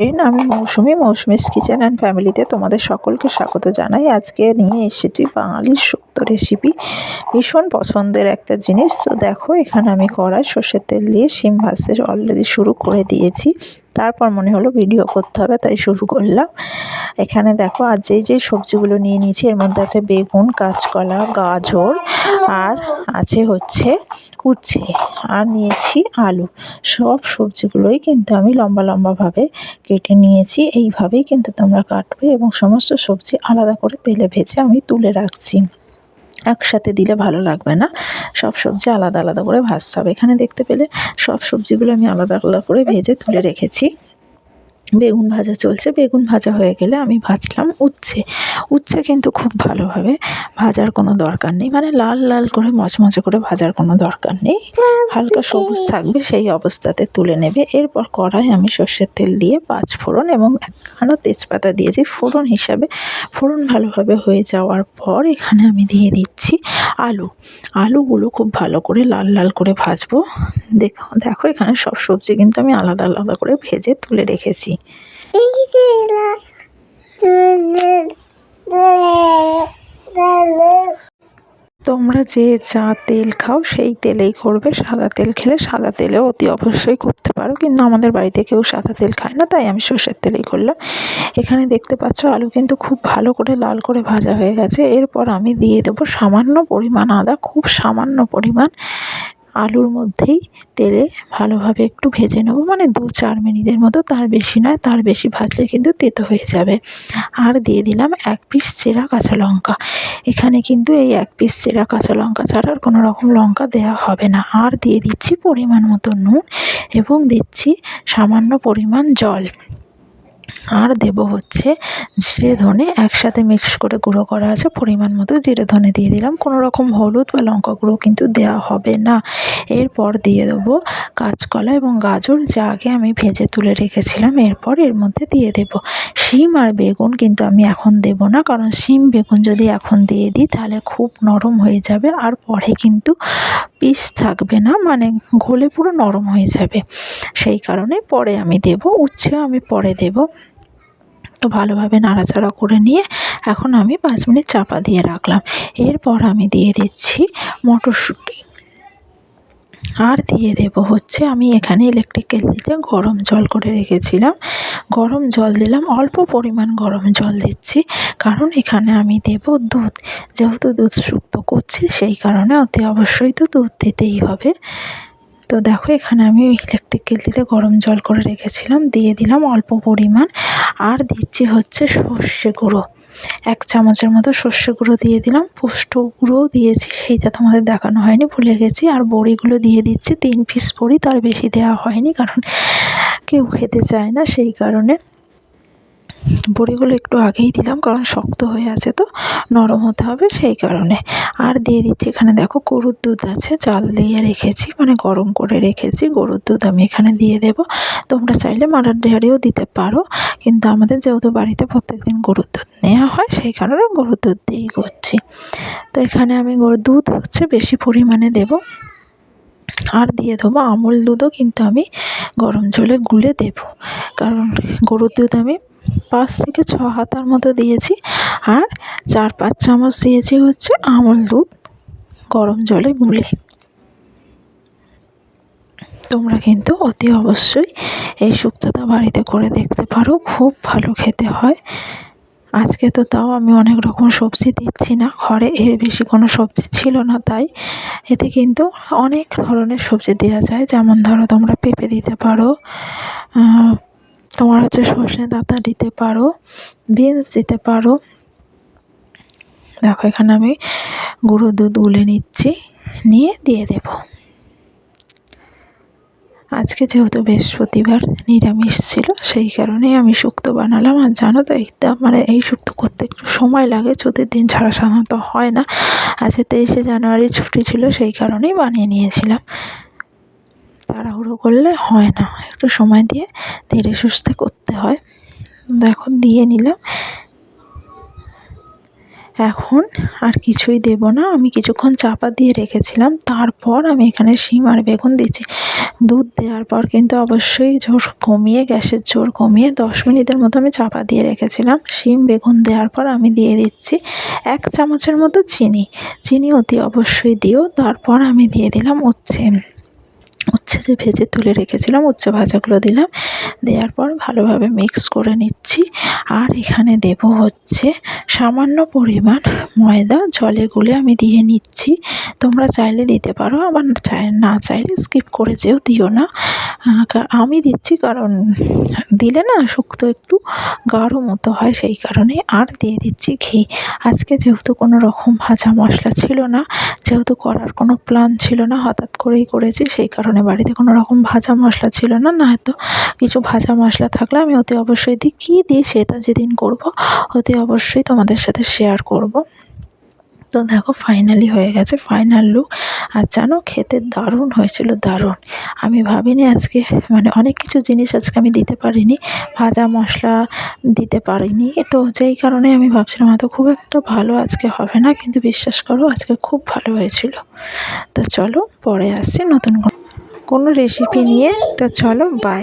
N আমি মৌসুমি Mousumi's kitchen and ফ্যামিলিতে তোমাদের সকলকে স্বাগত জানাই। আজকে নিয়ে এসেছি বাঙালির শুক্তো রেসিপি ভীষণ পছন্দের একটা জিনিস। তো দেখো, এখানে আমি কড়াই সর্ষের তেল দিয়ে সিম ভাজতে অলরেডি শুরু করে দিয়েছি। তারপর মনে হলো ভিডিও করতে হবে, তাই শুরু করলাম। এখানে দেখো, আর যেই যেই সবজিগুলো নিয়ে নিয়েছি, এর মধ্যে আছে বেগুন, কাঁচকলা, গাজর, আর আছে হচ্ছে উচ্ছে, আর নিয়েছি আলু। সব সবজিগুলোই কিন্তু আমি লম্বা লম্বাভাবে কেটে নিয়েছি, এইভাবেই কিন্তু তোমরা কাটবে এবং সমস্ত সবজি আলাদা করে তেলে ভেজে আমি তুলে রাখছি। একসাথে দিলে ভালো লাগবে না। সব সবজি আলাদা আলাদা করে ভাজতে হবে। এখানে দেখতে পেলে সব সবজিগুলো আমি আলাদা আলাদা করে ভেজে তুলে রেখেছি। বেগুন ভাজা চলছে। বেগুন ভাজা হয়ে গেলে আমি ভাজলাম উচ্ছে। উচ্ছে কিন্তু খুব ভালোভাবে ভাজার কোনো দরকার নেই। মানে লাল লাল করে, মচমচে করে ভাজার কোনো দরকার নেই। হালকা সবুজ থাকবে, সেই অবস্থাতে তুলে নেবে। এরপর কড়াই আমি সর্ষের তেল দিয়ে পাঁচ ফোড়ন এবং একখানা তেজপাতা দিয়েছি। ফোড়ন হিসাবে, ফোড়ন ভালোভাবে হয়ে যাওয়ার পর এখানে আমি দিয়ে দিচ্ছি আলু। আলুগুলো খুব ভালো করে লাল লাল করে ভাজবো। দেখো দেখো এখানে সব সবজি কিন্তু আমি আলাদা আলাদা করে ভেজে তুলে রেখেছি। তোমরা যে যা তেল খাও, সেই তেলেই করবে। সাদা তেল খেলে সাদা তেলেও অতি অবশ্যই করতে পারো। কিন্তু আমাদের বাড়িতে কেউ সাদা তেল খায় না, তাই আমি সর্ষের তেলেই করলাম। এখানে দেখতে পাচ্ছ, আলু কিন্তু খুব ভালো করে লাল করে ভাজা হয়ে গেছে। এরপর আমি দিয়ে দেবো সামান্য পরিমাণ আদা, খুব সামান্য পরিমাণ। আলুর মধ্যেই তেলে ভালোভাবে একটু ভেজে নেব। মানে দু চার মিনিটের মতো, তার বেশি নয়, তার বেশি ভাজলে কিন্তু তেতো হয়ে যাবে। আর দিয়ে দিলাম এক পিস চেরা কাঁচা লঙ্কা। এখানে কিন্তু এই এক পিস চেরা কাঁচা লঙ্কা ছাড়া আর কোনো রকম লঙ্কা দেওয়া হবে না। আর দিয়ে দিচ্ছি পরিমাণ মতো নুন এবং দিচ্ছি সামান্য পরিমাণ জল। আর দেব হচ্ছে জিরে ধনে একসাথে মিক্স করে গুঁড়ো করা আছে, পরিমাণ মতো জিরে ধনে দিয়ে দিলাম। কোনো রকম হলুদ বা লঙ্কা গুঁড়ো কিন্তু দেওয়া হবে না। এরপর দিয়ে দেবো কাঁচকলা এবং গাজর, যা আগে আমি ভেজে তুলে রেখেছিলাম। এরপর এর মধ্যে দিয়ে দেব শিম আর বেগুন, কিন্তু আমি এখন দেব না, কারণ শিম, বেগুন যদি এখন দিয়ে দিই, তাহলে খুব নরম হয়ে যাবে আর পরে কিন্তু পিস থাকবে না মানে ঘোলে পুরো নরম হয়ে যাবে। সেই কারণে পরে আমি দেব, উচ্ছে আমি পরে দেব। তো ভালোভাবে নাড়াচাড়া করে নিয়ে এখন আমি পাঁচ মিনিট চাপা দিয়ে রাখলাম। এরপর আমি দিয়ে দিচ্ছি মটরশুঁটি। আর দিয়ে দেব হচ্ছে আমি এখানে ইলেকট্রিক কেটলিতে গরম জল করে রেখেছিলাম। গরম জল দিলাম, অল্প পরিমাণ গরম জল দিচ্ছি, কারণ এখানে আমি দেব দুধ। যেহেতু দুধ শুক্তো করছি, সেই কারণে অতি অবশ্যই তো দুধ দিতেই হবে। তো দেখো, এখানে আমি ইলেকট্রিক কেটলিতে গরম জল করে রেখেছিলাম, দিয়ে দিলাম অল্প পরিমাণ, আর দিচ্ছি হচ্ছে সর্ষে গুঁড়ো। এক চামচের মতো সর্ষে গুঁড়ো দিয়ে দিলাম, পোস্ত গুঁড়োও দিয়েছি, সেইটা তোমাদের দেখানো হয়নি, ভুলে গেছি, আর বড়িগুলো দিয়ে দিচ্ছি, তিন পিস বড়ি, তার বেশি দেওয়া হয়নি, কারণ কেউ খেতে চায় না, সেই কারণে। বড়িগুলো একটু আগেই দিলাম, কারণ শক্ত হয়ে আছে তো, নরম হতে হবে সেই কারণে। আর দিয়ে দিচ্ছি এখানে দেখো গরুর দুধ আছে, জাল দিয়ে রেখেছি মানে গরম করে রেখেছি, গরুর দুধ আমি এখানে দিয়ে দেব। তোমরা চাইলে মারার ডেয়ারিও দিতে পারো, কিন্তু আমাদের যেহেতু বাড়িতে প্রত্যেক দিন গরুর দুধ নেওয়া হয়, সেই কারণে গরুর দুধ দিয়েই করছি। তো এখানে আমি গরুর দুধ হচ্ছে বেশি পরিমাণে দেব। আর দিয়ে দেবো আমুল দুধও, কিন্তু আমি গরম জলে গুলে দেব, কারণ গরুর দুধ আমি পাঁচ থেকে ছ হাতার মতো দিয়েছি আর চার পাঁচ চামচ দিয়েছি হচ্ছে আমল দুধ গরম জলে গুলে। তোমরা কিন্তু অতি অবশ্যই এই শুক্তোটা বাড়িতে করে দেখতে পারো, খুব ভালো খেতে হয়। আজকে তো তাও আমি অনেক রকম সবজি দিচ্ছি না, ঘরে এর বেশি কোনো সবজি ছিল না, তাই এতে কিন্তু অনেক ধরনের সবজি দেওয়া যায়। যেমন ধরো তোমরা পেঁপে দিতে পারো তোমার হচ্ছে সর্ষে ডাঁটা দিতে পারো, বিনস দিতে পারো। দেখো, এখানে আমি গুঁড়ো দুধ গুলে নিচ্ছি, নিয়ে দিয়ে দেব। আজকে যেহেতু বৃহস্পতিবার, নিরামিষ ছিল, সেই কারণেই আমি শুক্তো বানালাম। আর জানো তো এইটা মানে এই শুক্তো করতে একটু সময় লাগে ছুটির দিন ছাড়া সাধারণত হয় না। আজকে তেইশে জানুয়ারি ছুটি ছিল, সেই কারণেই বানিয়ে নিয়েছিলাম। করলে হয় না। একটু সময় দিয়ে ধীরে সুস্থে করতে হয়। দেখো, দিয়ে নিলাম। এখন আর কিছুই দেবো না। আমি কিছুক্ষণ চাপা দিয়ে রেখেছিলাম। তারপর আমি এখানে শিম আর বেগুন দিচ্ছি। দুধ দেওয়ার পর কিন্তু অবশ্যই জোর কমিয়ে, গ্যাসের জোর কমিয়ে দশ মিনিটের মতো আমি চাপা দিয়ে রেখেছিলাম। শিম, বেগুন দেওয়ার পর আমি দিয়ে দিচ্ছি এক চামচের মতো চিনি। চিনি অতি অবশ্যই দিও। তারপর আমি দিয়ে দিলাম উচ্ছে উচ্ছে যে ভেজে তুলে রেখেছিলাম, উচ্ছে ভাজাগুলো দিলাম। দেওয়ার পর ভালোভাবে মিক্স করে নিচ্ছি। আর এখানে দেব হচ্ছে সামান্য পরিমাণ ময়দা, জলে গুলে আমি দিয়ে নিচ্ছি। তোমরা চাইলে দিতে পারো, আবার চাই, না চাইলে স্কিপ করে যেও দিও না। আমি দিচ্ছি কারণ দিলে না শুক্তো একটু গাঢ় মতো হয়, সেই কারণে আর দিয়ে দিচ্ছি ঘি। আজকে যেহেতু কোনো রকম ভাজা মশলা ছিল না, যেহেতু করার কোনো প্ল্যান ছিল না, হঠাৎ করেই করেছি, সেই কারণে বাড়িতে কোনো রকম ভাজা মশলা ছিল না না হয়তো কিছু ভাজা মশলা থাকলে আমি অতি অবশ্যই দিই কী দিই সেটা যেদিন করব অতি অবশ্যই তোমাদের সাথে শেয়ার করব। তো দেখো ফাইনালি হয়ে গেছে ফাইনাল লুক আর জানো খেতে দারুণ হয়েছিল, দারুণ। আমি ভাবিনি আজকে মানে অনেক কিছু জিনিস আজকে আমি দিতে পারিনি, ভাজা মশলা দিতে পারিনি। তো যেই কারণে আমি ভাবছিলাম হয়তো খুব একটা ভালো আজকে হবে না, কিন্তু বিশ্বাস করো আজকে খুব ভালো হয়েছিল। তো চলো পরে আসছি নতুন কোনো রেসিপি নিয়ে তো চলো বাই